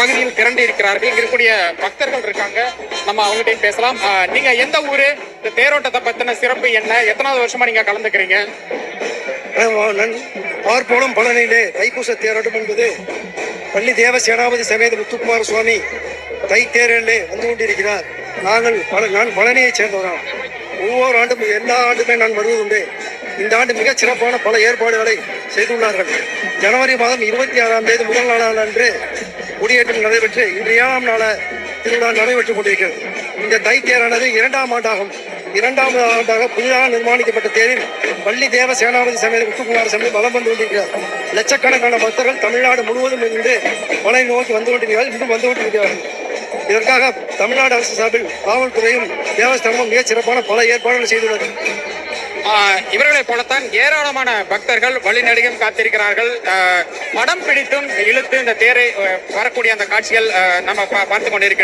பகுதியில் திரண்டு இருக்கிறார்கள். இங்க இருக்கக்கூடிய பக்தர்கள் இருக்காங்க. நம்ம அவங்ககிட்ட பேசலாம். நீங்க எந்த ஊரு? இந்த தேரோட்டத்தை பத்தின சிறப்பு என்ன? எத்தனாவது வருஷமா நீங்க கலந்துக்கிறீங்க? நன் பார்ப்போலும் பழனியிலே தைப்பூச தேரோட்டம் என்பது பள்ளி தேவ சேனாபதி சமேத முத்துக்குமார சுவாமி தை தேரிலே வந்து கொண்டிருக்கிறார். நாங்கள் பல நான் பழனியைச் சேர்ந்தவராம் ஒவ்வொரு ஆண்டும் எல்லா ஆண்டுமே நான் வருவதுண்டு இந்த ஆண்டு மிகச் சிறப்பான பல ஏற்பாடுகளை செய்துள்ளார்கள். ஜனவரி மாதம் இருபத்தி ஆறாம் தேதி முதல் நாளான அன்று குடியேற்றம் நடைபெற்று இன்று ஏழாம் நாள திருவிழா நடைபெற்றுக் கொண்டிருக்கிறது. இந்த தை தேரானது இரண்டாம் ஆண்டாகும். இரண்டாம் ஆண்டாக புதிதாக நிர்மாணிக்கப்பட்ட தேரில் பள்ளி தேவ சேனாபதி சமையல் முத்துக்குமார சமையல் வலம் வந்து கொண்டிருக்கிறார். லட்சக்கணக்கான பக்தர்கள் தமிழ்நாடு முழுவதும் இருந்து மலை நோக்கி வந்து கொண்டிருக்கிறார்கள். இன்னும் வந்து கொண்டிருக்கிறார்கள். இதற்காக தமிழ்நாடு அரசு சார்பில் காவல்துறையும் தேவஸ்தானமும் மிகச் சிறப்பான பல ஏற்பாடுகள் செய்துள்ளது. ஆ, இவர்களைப் போலத்தான் ஏராளமான பக்தர்கள் வழிநடிகம் காத்திருக்கிறார்கள். படம் பிடித்தும் இழுத்து இந்த தேரை வரக்கூடிய அந்த காட்சிகள் நம்ம பார்த்து கொண்டிருக்கின்றோம்.